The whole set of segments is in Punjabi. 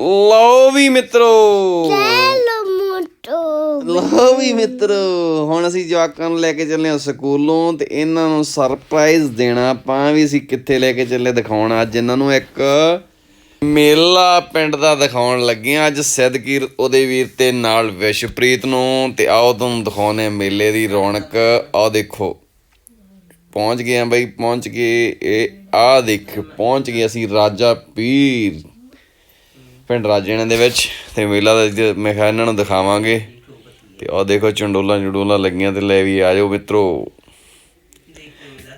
ਲਓ ਵੀ ਮਿੱਤਰੋ। Hello Moto. ਲਓ ਵੀ ਮਿੱਤਰੋ ਹੁਣ ਅਸੀਂ ਜਵਾਕਾਂ ਨੂੰ ਲੈ ਕੇ ਚੱਲੇ ਹਾਂ ਸਕੂਲੋਂ ਤੇ ਇਹਨਾਂ ਨੂੰ ਸਰਪ੍ਰਾਈਜ਼ ਦੇਣਾ ਆਪਾਂ ਵੀ ਅਸੀਂ ਕਿੱਥੇ ਲੈ ਕੇ ਚੱਲੇ ਦਿਖਾਉਣ। ਅੱਜ ਇਹਨਾਂ ਨੂੰ ਇੱਕ ਮੇਲਾ ਪਿੰਡ ਦਾ ਦਿਖਾਉਣ ਲੱਗੇ ਹਾਂ। ਅੱਜ ਸਿੱਧਕੀਰ ਉਹਦੇ ਵੀਰ ਤੇ ਨਾਲ ਵਿਸ਼ਪ੍ਰੀਤ ਨੂੰ ਤੇ ਆਓ ਤੁਹਾਨੂੰ ਦਿਖਾਉਂਦੇ ਹਾਂ ਮੇਲੇ ਦੀ ਰੌਣਕ। ਆਓ ਦੇਖੋ ਪਹੁੰਚ ਗਏ ਆ ਬਈ ਪਹੁੰਚ ਗਏ। ਇਹ ਆ ਦੇਖ ਪਹੁੰਚ ਗਏ ਅਸੀਂ ਰਾਜਾ ਪੀਰ। ਪਿੰਡ ਰਾਜੇਣੇ ਦੇ ਵਿੱਚ ਤੇ ਮੇਲਾ ਦਾ ਮੈਂ ਕਿਹਾ ਇਹਨਾਂ ਨੂੰ ਦਿਖਾਵਾਂਗੇ। ਤੇ ਆਹ ਦੇਖੋ ਚੰਡੋਲਾਂ ਚੰਡੋਲਾ ਲੱਗੀਆਂ ਤੇ ਲੈ ਵੀ ਆ ਜਾਓ ਮਿੱਤਰੋ।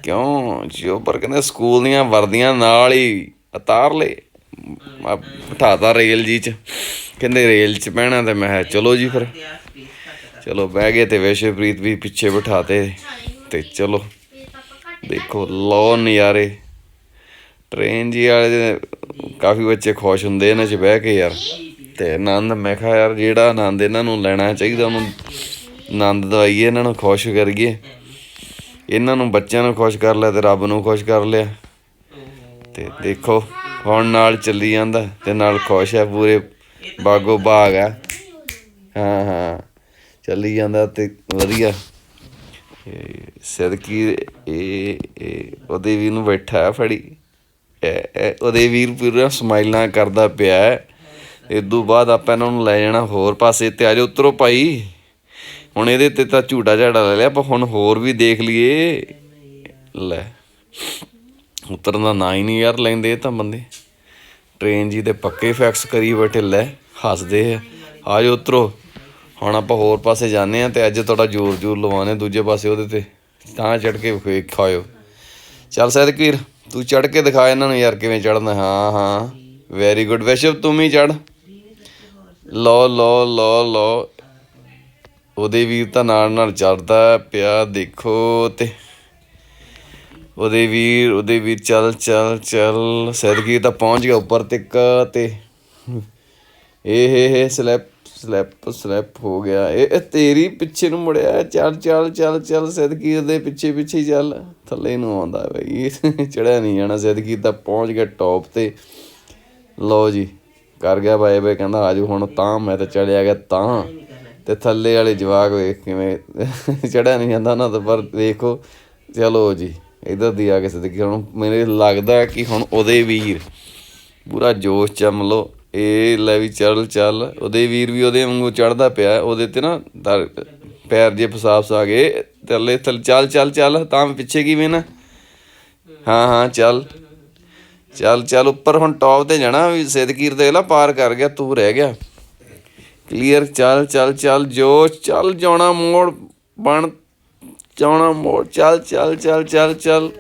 ਕਿਉਂ? ਜੋ ਪਰ ਕਹਿੰਦੇ ਸਕੂਲ ਦੀਆਂ ਵਰਦੀਆਂ ਨਾਲ ਹੀ ਉਤਾਰ ਲੈ ਬਿਠਾਤਾ ਰੇਲ ਜੀ ਚ। ਕਹਿੰਦੇ ਰੇਲ ਚ ਬਹਿਣਾ ਤੇ ਮੈਂ ਕਿਹਾ ਚਲੋ ਜੀ ਫਿਰ। ਚਲੋ ਬਹਿ ਗਏ ਤੇ ਵਿਸ਼ਵਪ੍ਰੀਤ ਵੀ ਪਿੱਛੇ ਬਿਠਾਤੇ। ਤੇ ਚਲੋ। ਦੇਖੋ ਲੋ ਨਜ਼ਾਰੇ। ਟ੍ਰੇਨ ਜੀ ਵਾਲੇ ਕਾਫੀ ਬੱਚੇ ਖੁਸ਼ ਹੁੰਦੇ ਇਹਨਾਂ 'ਚ ਬਹਿ ਕੇ ਯਾਰ। ਤੇ ਆਨੰਦ, ਮੈਂ ਕਿਹਾ ਯਾਰ ਜਿਹੜਾ ਆਨੰਦ ਇਹਨਾਂ ਨੂੰ ਲੈਣਾ ਚਾਹੀਦਾ, ਉਹਨੂੰ ਆਨੰਦ ਦਵਾਈਏ ਇਹਨਾਂ ਨੂੰ ਖੁਸ਼ ਕਰੀਏ। ਇਹਨਾਂ ਨੂੰ ਬੱਚਿਆਂ ਨੂੰ ਖੁਸ਼ ਕਰ ਲਿਆ ਤੇ ਰੱਬ ਨੂੰ ਖੁਸ਼ ਕਰ ਲਿਆ। ਤੇ ਦੇਖੋ, ਹੁਣ ਨਾਲ ਚੱਲੀ ਜਾਂਦਾ ਤੇ ਨਾਲ ਖੁਸ਼ ਹੈ, ਪੂਰੇ ਬਾਗੋ ਬਾਗ ਆ ਹਾਂ ਹਾਂ, ਚੱਲੀ ਜਾਂਦਾ ਤੇ ਵਧੀਆ। ਸਿਰ ਕੀ, ਇਹ ਉਹਦੇ ਵੀ ਨੂੰ ਬੈਠਾ ਹੈ ਫੜੀ। ਉਹਦੇ ਵੀਰ ਪੂਰਾ ਸਮਾਈਲਾਂ ਕਰਦਾ ਪਿਆ ਹੈ। ਇਦੋਂ ਬਾਅਦ ਆਪਾਂ ਇਹਨਾਂ ਨੂੰ ਲੈ ਜਾਣਾ ਹੋਰ ਪਾਸੇ ਤੇ ਆਜੋ ਉਤਰੋ ਭਾਈ। ਹੁਣ ਇਹਦੇ ਤੇ ਤਾਂ ਝੂਟਾ ਝਾੜਾ ਲੈ ਲਿਆ ਪਰ ਹੁਣ ਹੋਰ ਵੀ ਦੇਖ ਲਈਏ। ਲੈ, ਉਤਰਨ ਦਾ ਨਾਂ ਹੀ ਨਹੀਂ ਯਾਰ ਲੈਂਦੇ ਇਹ ਤਾਂ ਬੰਦੇ। ਟ੍ਰੇਨ ਜੀ ਦੇ ਪੱਕੇ ਫੈਕਸ ਕਰੀ ਬੈਠੇ, ਲੈ, ਹੱਸਦੇ ਆ। ਆਜੋ ਉਤਰੋ। ਹੁਣ ਆਪਾਂ ਹੋਰ ਪਾਸੇ ਜਾਂਦੇ ਆ ਤੇ ਅੱਜ ਤੁਹਾਡਾ ਜ਼ੋਰ ਜ਼ੋਰ ਲਵਾਉਣੇ ਦੂਜੇ ਪਾਸੇ ਉਹਦੇ ਤੇ। ਤਾਂ ਚੜ ਕੇ ਵਿਖੇ- ਖਾਇਓ। ਚੱਲ ਸੈਦਕੀਰ ਤੂੰ ਚੜ ਕੇ ਦਿਖਾ ਇਹਨਾਂ ਨੂੰ ਯਾਰ ਕਿਵੇਂ ਚੜਨਾ ਹਾਂ ਹਾਂ। ਵੈਰੀ ਗੁੱਡ ਵੈਸ਼ਵ, ਤੂੰ ਵੀ ਚੜ ਲੋ ਲੋ ਲੋ ਲੋ। ਉਹਦੇ ਵੀਰ ਤਾਂ ਨਾਲ ਨਾਲ ਚੜਦਾ ਪਿਆ, ਦੇਖੋ ਤੇ। ਉਹਦੇ ਵੀਰ ਉਹਦੇ ਵੀਰ ਚੱਲ ਚੱਲ ਚੱਲ। ਸੈਦਕੀਰ ਤਾਂ ਪਹੁੰਚ ਗਿਆ ਉੱਪਰ ਤੱਕ ਤੇ। ਇਹ ਇਹ, ਸਲੈਪ ਸਲੈਪ ਸਲੈਪ ਹੋ ਗਿਆ। ਇਹ ਤੇਰੀ ਪਿੱਛੇ ਨੂੰ ਮੁੜਿਆ, ਚੱਲ ਚੱਲ ਚੱਲ ਚੱਲ ਸਦਕੀ ਦੇ ਪਿੱਛੇ ਪਿੱਛੇ ਚੱਲ। ਥੱਲੇ ਨੂੰ ਆਉਂਦਾ ਬਈ, ਚੜਿਆ ਨਹੀਂ ਜਾਣਾ। ਸਦਕੀ ਤਾਂ ਪਹੁੰਚ ਗਿਆ ਟੌਪ ਤੇ। ਲਓ ਜੀ, ਕਰ ਗਿਆ ਬਾਏ ਬਾਏ, ਕਹਿੰਦਾ ਆਜੋ ਹੁਣ ਤਾਂ ਮੈਂ ਤਾਂ ਚੜਿਆ ਗਿਆ ਤਾਂ। ਤੇ ਥੱਲੇ ਵਾਲੇ ਜਵਾਕ ਵੇਖ ਕਿਵੇਂ ਚੜਿਆ ਨਹੀਂ ਜਾਂਦਾ ਨਾ ਤਾਂ, ਪਰ ਦੇਖੋ, ਚਲੋ ਜੀ, ਇਧਰ ਦੀ ਆ ਕੇ ਸਦਕੀ ਹੁਣ ਮੇਰੇ ਲੱਗਦਾ ਕਿ ਹੁਣ ਉਹਦੇ ਵੀਰ ਪੂਰਾ ਜੋਸ਼ ਚ ਮਲੋ ਇਹ ਲੈ ਵੀ ਚੱਲ ਚੱਲ। ਉਹਦੇ ਵੀਰ ਵੀ ਉਹਦੇ ਵਾਂਗੂ ਚੜਦਾ ਪਿਆ, ਉਹਦੇ ਤੇ ਨਾ ਪੈਰ ਜੇ ਫਸਾਫ ਸਾ ਗਏ ਥੱਲੇ ਥੱਲੇ ਚੱਲ ਚੱਲ ਚੱਲ, ਤਾਂ ਪਿੱਛੇ ਕਿਵੇਂ ਨਾ? ਹਾਂ ਹਾਂ, ਚੱਲ। ਚੱਲ ਚੱਲ, ਉੱਪਰ ਹੁਣ ਟੌਪ ਤੇ ਜਾਣਾ ਵੀ ਸਿੱਧਕੀਰ ਦੇ ਲਾ ਪਾਰ ਕਰ ਗਿਆ, ਤੂੰ ਰਹਿ ਗਿਆ। ਕਲੀਅਰ ਚੱਲ ਚੱਲ ਚੱਲ ਜੋਸ਼ ਚੱਲ, ਜਾਣਾ ਮੋੜ, ਬਣ, ਜਾਣਾ ਮੋੜ, ਚੱਲ ਚੱਲ ਚੱਲ ਚੱਲ ਚੱਲ।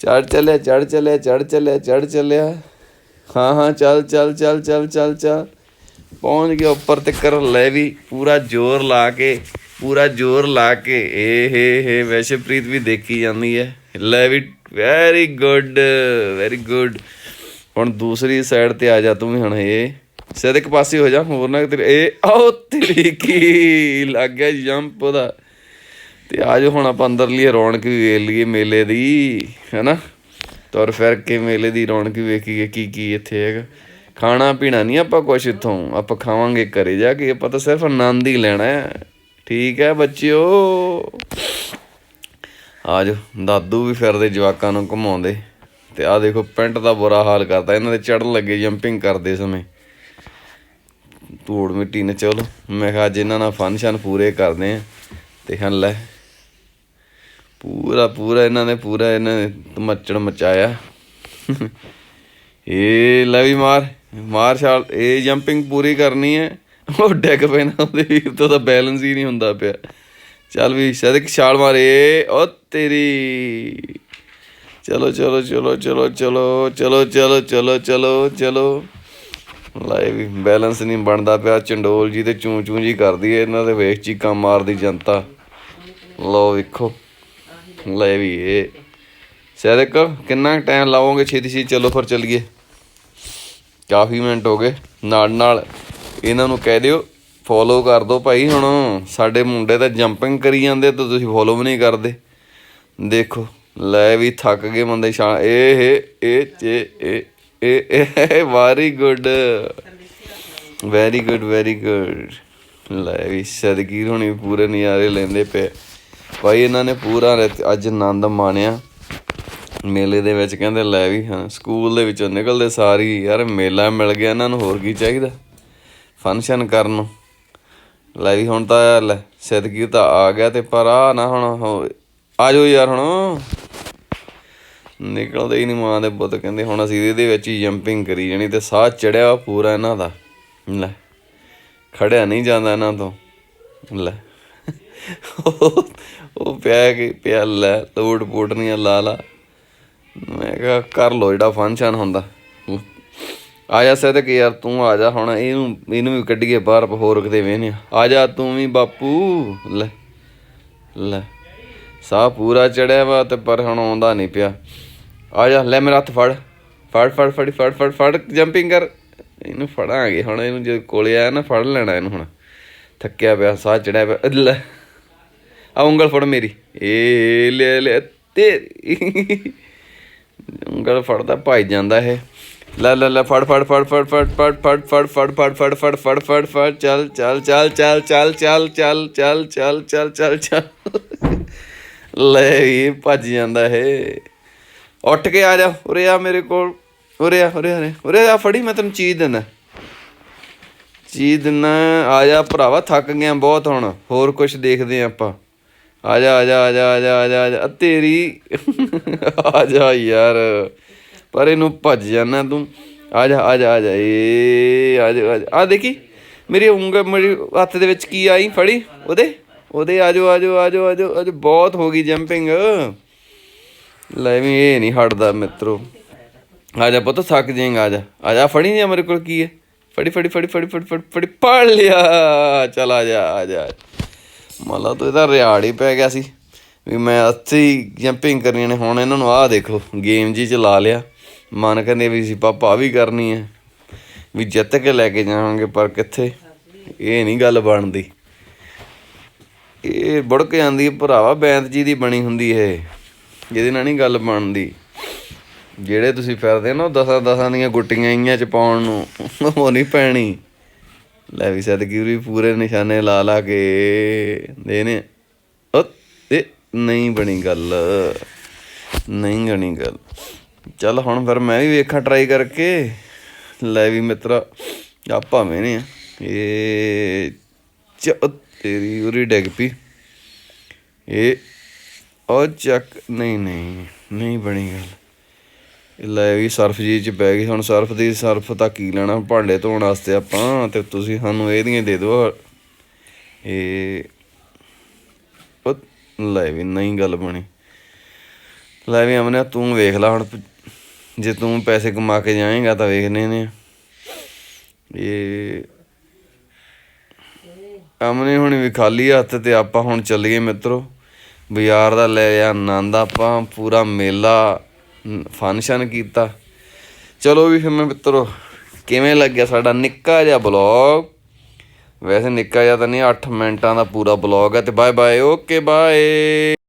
ਚੜ ਚੱਲਿਆ ਚੜ ਚੱਲਿਆ ਚੜ ਚੱਲਿਆ ਚੜ ਚੱਲਿਆ। ਹਾਂ ਹਾਂ, ਚੱਲ ਚੱਲ ਚੱਲ ਚੱਲ ਚੱਲ ਚੱਲ। ਪਹੁੰਚ ਗਿਆ ਉੱਪਰ ਤੇ ਕਰ ਲੈ ਵੀ ਪੂਰਾ ਜ਼ੋਰ ਲਾ ਕੇ, ਪੂਰਾ ਜ਼ੋਰ ਲਾ ਕੇ। ਏ, ਹੇ ਹੇ ਵੈਸ਼ਪ੍ਰੀਤ ਵੀ ਦੇਖੀ ਜਾਂਦੀ ਹੈ। ਲੈ ਵੀ ਵੈਰੀ ਗੁੱਡ ਵੈਰੀ ਗੁੱਡ ਹੁਣ ਦੂਸਰੀ ਸਾਈਡ ਤੇ ਆ ਜਾ ਤੂੰ ਵੀ ਹੁਣ ਇਹ ਸਿੱਧ ਇੱਕ ਪਾਸੇ ਹੋ ਜਾ, ਹੋਰ ਨਾ ਤੇਰੇ ਇਹ ਆਓ ਤੇਰੀ ਕੀ ਲੱਗ ਗਿਆ ਜੰਪ ਉਹਦਾ ਤੇ ਆਜੋ ਹੁਣ ਆਪਾਂ ਅੰਦਰਲੀ ਰੌਣਕ ਵੀ ਵੇਖ ਲਈਏ ਮੇਲੇ ਦੀ, ਹੈਨਾ? ਤੁਰ ਫਿਰ ਕੇ ਮੇਲੇ ਦੀ ਰੌਣਕ ਵੀ ਵੇਖੀਏ ਕੀ ਕੀ ਇੱਥੇ ਹੈਗਾ। ਖਾਣਾ ਪੀਣਾ ਨਹੀਂ ਆਪਾਂ ਕੁਛ ਇੱਥੋਂ, ਆਪਾਂ ਖਾਵਾਂਗੇ ਘਰੇ ਜਾ ਕੇ, ਆਪਾਂ ਤਾਂ ਸਿਰਫ ਆਨੰਦ ਹੀ ਲੈਣਾ ਹੈ। ਠੀਕ ਹੈ ਬੱਚਿਓ। ਆਜੋ ਦਾਦੂ ਵੀ ਫਿਰਦੇ ਜਵਾਕਾਂ ਨੂੰ ਘੁਮਾਉਂਦੇ। ਤੇ ਆਹ ਦੇਖੋ, ਪੈਂਟ ਦਾ ਬੁਰਾ ਹਾਲ ਕਰਤਾ, ਇਹਨਾਂ ਦੇ ਚੜਨ ਲੱਗੇ, ਜੰਪਿੰਗ ਕਰਦੇ ਸਮੇਂ। ਧੂੜ ਮਿੱਟੀ ਨੇ ਚਲੋ ਮੈਂ ਕਿਹਾ ਅੱਜ ਇਹਨਾਂ ਨਾਲ ਫੰਕਸ਼ਨ ਪੂਰੇ ਕਰਦੇ ਆ ਤੇ ਹਨ ਲੈ ਪੂਰਾ ਪੂਰਾ ਇਹਨਾਂ ਨੇ, ਪੂਰਾ ਇਹਨਾਂ ਨੇ ਧਮੱਚੜ ਮਚਾਇਆ। ਇਹ ਲੈ ਵੀ ਮਾਰ ਮਾਰ ਛਾਲ, ਇਹ ਜੰਪਿੰਗ ਪੂਰੀ ਕਰਨੀ ਹੈ। ਉਹ ਡਿੱਗ ਪੈਣਾ ਉਹਦੇ ਵੀਰ ਤੋਂ ਤਾਂ ਬੈਲੈਂਸ ਹੀ ਨਹੀਂ ਹੁੰਦਾ ਪਿਆ। ਚੱਲ ਵੀ ਸਦਕ ਛਾਲ ਮਾਰੇ ਓ ਤੇਰੀ। ਚਲੋ ਚਲੋ ਚਲੋ ਚਲੋ ਚਲੋ ਚਲੋ ਚਲੋ ਚਲੋ ਚਲੋ ਚਲੋ। ਲਾਏ ਵੀ ਬੈਲੈਂਸ ਨਹੀਂ ਬਣਦਾ ਪਿਆ। ਚੰਡੋਲ ਜੀ ਤੇ ਚੂੰ ਚੂੰ ਜੀ ਕਰਦੀ ਹੈ, ਇਹਨਾਂ ਦੇ ਵੇਖ ਚੀਕਾਂ ਮਾਰਦੀ ਜਨਤਾ। ਲਓ ਵੇਖੋ। ਲੈ ਵੀ ਇਹ ਸੈਦਕ ਕਿੰਨਾ ਟਾਈਮ ਲਾਵੋਗੇ ਛੇਤੀ ਛੇਤੀ, ਚਲੋ ਫਿਰ ਚੱਲੀਏ। ਕਾਫੀ ਮਿੰਟ ਹੋ ਗਏ। ਨਾਲ ਨਾਲ ਇਹਨਾਂ ਨੂੰ ਕਹਿ ਦਿਓ ਫੋਲੋ ਕਰ ਦਿਓ ਭਾਈ ਹੁਣ। ਸਾਡੇ ਮੁੰਡੇ ਤਾਂ ਜੰਪਿੰਗ ਕਰੀ ਜਾਂਦੇ, ਤੇ ਤੁਸੀਂ ਫੋਲੋ ਵੀ ਨਹੀਂ ਕਰਦੇ। ਦੇਖੋ, ਲੈ ਵੀ ਥੱਕ ਗਏ ਬੰਦੇ ਸ਼ਾਂ ਏ ਇਹ ਏ ਇਹ ਇਹ ਏ very good. Very good very good ਲੈ ਵੀ ਸਦਗੀਰ ਹੋਣੀ ਪੂਰੇ ਨਜ਼ਾਰੇ ਲੈਂਦੇ ਪਏ। ਭਾਈ, ਇਹਨਾਂ ਨੇ ਪੂਰਾ ਅੱਜ ਆਨੰਦ ਮਾਣਿਆ। ਮੇਲੇ ਦੇ ਵਿੱਚ ਕਹਿੰਦੇ, ਲੈ ਵੀ, ਹਾਂ, ਸਕੂਲ ਦੇ ਵਿੱਚੋਂ ਨਿਕਲਦੇ ਸਾਰੀ, ਯਾਰ ਮੇਲਾ ਮਿਲ ਗਿਆ, ਇਹਨਾਂ ਨੂੰ ਹੋਰ ਕੀ ਚਾਹੀਦਾ? ਫੰਕਸ਼ਨ ਕਰਨ ਨੂੰ। ਲੈ ਵੀ, ਹੁਣ ਤਾਂ ਲੈ ਸਦਗੀਰ ਤਾਂ ਆ ਗਿਆ ਤੇ ਪਰ ਆ ਨਾ ਹੁਣ ਹੋ- ਆ ਜਾਓ ਯਾਰ ਹੁਣ। ਨਿਕਲਦੇ ਹੀ ਨਹੀਂ ਮਾਂ ਦੇ ਪੁੱਤ, ਕਹਿੰਦੇ ਹੁਣ ਅਸੀਂ ਇਹਦੇ ਵਿੱਚ ਹੀ ਜੰਪਿੰਗ ਕਰੀ ਜਾਣੀ ਤੇ ਸਾਹ ਚੜਿਆ ਪੂਰਾ ਇਹਨਾਂ ਦਾ। ਲੈ, ਖੜਿਆ ਨਹੀਂ ਜਾਂਦਾ ਇਹਨਾਂ ਤੋਂ। ਲੈ। ਉਹ ਉਹ ਪਿਆ ਕਿ ਪਿਆ ਲੈ ਲੋਟ ਪੋਟ ਨਹੀਂ ਲਾ ਲਾ। ਮੈਂ ਕਿਹਾ ਕਰ ਲੋ ਜਿਹੜਾ ਫੰਕਸ਼ਨ ਹੁੰਦਾ। ਆ ਜਾ ਸਦਕ ਯਾਰ, ਤੂੰ ਆ ਜਾ ਹੁਣ, ਇਹਨੂੰ ਇਹਨੂੰ ਵੀ ਕੱਢੀਏ ਬਾਹਰ ਹੋਰ ਕਿਤੇ ਵੇਹਨੇ ਆ ਜਾ ਤੂੰ ਵੀ ਬਾਪੂ, ਲੈ ਲੈ। ਸਾਹ ਪੂਰਾ ਚੜਿਆ ਵਾ ਤੇ ਪਰ ਹੁਣ ਆਉਂਦਾ ਨਹੀਂ ਪਿਆ। ਆ ਜਾ, ਲੈ ਮੇਰਾ ਹੱਥ ਫੜ। ਫੜ ਫੜ ਫੜ ਫੜ ਫੜ ਫੜ ਜੰਪਿੰਗ ਕਰ। ਇਹਨੂੰ ਫੜਾਂਗੇ ਹੁਣ, ਇਹਨੂੰ ਜੇ ਕੋਲੇ ਆਇਆ ਨਾ, ਫੜ ਲੈਣਾ ਇਹਨੂੰ ਹੁਣ। ਥੱਕਿਆ ਪਿਆ, ਸਾਹ ਚੜਿਆ ਪਿਆ, ਲੈ। ਆ ਉਂਗਲ ਫੜ ਮੇਰੀ ਏ ਲੈ ਲੈ ਤੇਰੀ ਉਂਗਲ ਫੜਦਾ ਭਾਈ ਜਾਂਦਾ ਹੈ ਲੈ ਲੈ ਲੈ ਫੜ ਫੜ ਫੜ ਫੜ ਫੜ ਫੜ ਫੜ ਫੜ ਫੜ ਫੜ ਫੜ ਫੜ ਫੜ ਫੜ ਫੜ ਚੱਲ ਚੱਲ ਚੱਲ ਚੱਲ ਚੱਲ ਚੱਲ ਚੱਲ ਚੱਲ ਚੱਲ ਚੱਲ ਚੱਲ ਚੱਲ ਲੈ ਇਹ ਭੱਜ ਜਾਂਦਾ ਹੈ ਉੱਠ ਕੇ ਆ ਜਾ ਉਰੇ ਆ ਮੇਰੇ ਕੋਲ ਉਰੇ ਆ ਉਰੇ ਆ ਉਰੇ- ਉਰੇ ਆ ਫੜੀ ਮੈਂ ਤੈਨੂੰ ਚੀਜ਼ ਦਿੰਦਾ ਚੀਜ਼ ਦਿੰਦਾ ਆ ਜਾ ਭਰਾਵਾ ਥੱਕ ਗਿਆ ਬਹੁਤ ਹੁਣ ਹੋਰ ਕੁਝ ਦੇਖਦੇ ਆ ਆਪਾਂ ਆ ਜਾ ਆ ਜਾ ਆ ਜਾ ਆ ਜਾ ਆ ਜਾ ਤੇਰੀ। ਆ ਜਾ ਯਾਰ। ਪਰ ਇਹਨੂੰ ਭੱਜ ਜਾਣਾ ਤੂੰ। ਆ ਜਾ ਆ ਜਾ ਆ ਜਾ ਏ ਆ ਜਾ ਆ ਦੇਖੀ, ਮੇਰੀ ਉਂਗਲ, ਮੇਰੀ ਹੱਥ ਦੇ ਵਿੱਚ ਕੀ ਆਈ? ਫੜੀ? ਉਹਦੇ? ਉਹਦੇ? ਆ ਜਾ ਆ ਜਾ ਆ ਜਾ ਆ ਜਾ ਅੱਜ ਬਹੁਤ ਹੋ ਗਈ ਜੰਪਿੰਗ ਲੈ ਵੀ ਇਹ ਨਹੀਂ ਹਟਦਾ ਮਿੱਤਰੋ। ਆ ਜਾ ਪੁੱਤ, ਥੱਕ ਜਾਏਗਾ ਆ ਜਾ ਆ ਜਾ ਫੜੀ ਨਹੀਂ ਮੇਰੇ ਕੋਲ ਕੀ ਹੈ? ਫੜੀ ਫੜੀ ਫੜੀ ਫੜੀ ਫੜੀ ਫੜੀ ਫੜੀ। ਪੜ ਲਿਆ। ਚਲ ਆ ਜਾ ਆ ਜਾ ਮਲਾ ਤੂੰ ਇਹਦਾ ਰਿਆੜ ਹੀ ਪੈ ਗਿਆ ਸੀ। ਵੀ ਮੈਂ ਅੱਥੀ ਜੰਪਿੰਗ ਕਰਨੀ ਨੇ ਹੁਣ ਇਹਨਾਂ ਨੂੰ ਆਹ ਦੇਖੋ ਗੇਮ ਜੀ ਚ ਲਾ ਲਿਆ। ਮਨ ਕਹਿੰਦੇ ਵੀ ਸੀ ਪਾਪਾ ਆਹ ਵੀ ਕਰਨੀ ਹੈ। ਵੀ ਜਿੱਤ ਕੇ ਲੈ ਕੇ ਜਾਵਾਂਗੇ, ਪਰ ਕਿੱਥੇ? ਇਹ ਨਹੀਂ ਗੱਲ ਬਣਦੀ। ਇਹ ਬੁੜਕ ਜਾਂਦੀ ਭਰਾਵਾ ਬੈਂਤ ਜੀ ਦੀ ਬਣੀ ਹੁੰਦੀ ਇਹ। ਜਿਹਦੇ ਨਾਲ ਨਹੀਂ ਗੱਲ ਬਣਦੀ। ਜਿਹੜੇ ਤੁਸੀਂ ਫਿਰਦੇ ਨਾ ਉਹ ਦਸਾਂ ਦਸਾਂ ਦੀਆਂ ਗੁੱਟੀਆਂ ਆਈਆਂ ਚ ਪਾਉਣ ਨੂੰ, ਉਹ ਨਹੀਂ ਪੈਣੀ। ਲੈ ਵੀ ਸਦਕੀ ਵੀ ਪੂਰੇ ਨਿਸ਼ਾਨੇ ਲਾ ਲਾ ਕੇ ਦੇਨੇ ਉਹ ਇਹ ਨਹੀਂ ਬਣੀ ਗੱਲ। ਨਹੀਂ ਬਣੀ ਗੱਲ। ਚੱਲ ਹੁਣ ਫਿਰ ਮੈਂ ਵੀ ਵੇਖਾਂ ਟਰਾਈ ਕਰਕੇ। ਲੈ ਵੀ ਮਿੱਤਰਾ ਆਪਾਂ ਮੈਨੇ ਇਹ ਚ ਤੇਰੀ ਉਰੀ ਡਿੱਗ ਪਈ। ਇਹ ਉਹ ਚੱਕ, ਨਹੀਂ ਨਹੀਂ ਨਹੀਂ ਬਣੀ ਗੱਲ। ਲੈ ਵੀ ਸਰਫ ਜੀ ਚ ਪੈ ਗਈ ਹੁਣ ਸਰਫ ਦੀ ਸਰਫ ਤਾਂ ਕੀ ਲੈਣਾ, ਭਾਂਡੇ ਧੋਣ ਵਾਸਤੇ ਆਪਾਂ, ਤੇ ਤੁਸੀਂ ਸਾਨੂੰ ਇਹਦੀਆਂ ਦੇ ਦਿਓ। ਇਹ ਉਹ ਲੈ ਵੀ ਨਹੀਂ ਗੱਲ ਬਣੀ। ਲੈ ਵੀ ਅਮਨੇ, ਤੂੰ ਵੇਖ ਲੈ ਹੁਣ, ਜੇ ਤੂੰ ਪੈਸੇ ਕਮਾ ਕੇ ਜਾਏਗਾ ਤਾਂ ਵੇਖਨੇ ਨੇ। ਇਹ ਅਮਨੇ ਹੁਣ ਵੀ ਖਾਲੀ ਹੱਥ ਤੇ ਆਪਾਂ ਹੁਣ ਚੱਲੀਏ ਮਿੱਤਰੋ। ਬਾਜ਼ਾਰ ਦਾ ਲੈ ਆ ਆਨੰਦ, ਆਪਾਂ ਪੂਰਾ ਮੇਲਾ। ਫੰਕਸ਼ਨ ਕੀਤਾ। ਚਲੋ ਵੀ ਫਿਰ ਮੈਂ ਮਿੱਤਰੋ, ਕਿਵੇਂ ਲੱਗਿਆ ਸਾਡਾ ਨਿੱਕਾ ਜਿਹਾ ਬਲੌਗ? ਵੈਸੇ ਨਿੱਕਾ ਜਿਹਾ ਤਾਂ ਨਹੀਂ 8 ਮਿੰਟਾਂ ਦਾ ਪੂਰਾ ਬਲੌਗ ਹੈ ਤੇ ਬਾਏ ਬਾਏ ਓਕੇ ਬਾਏ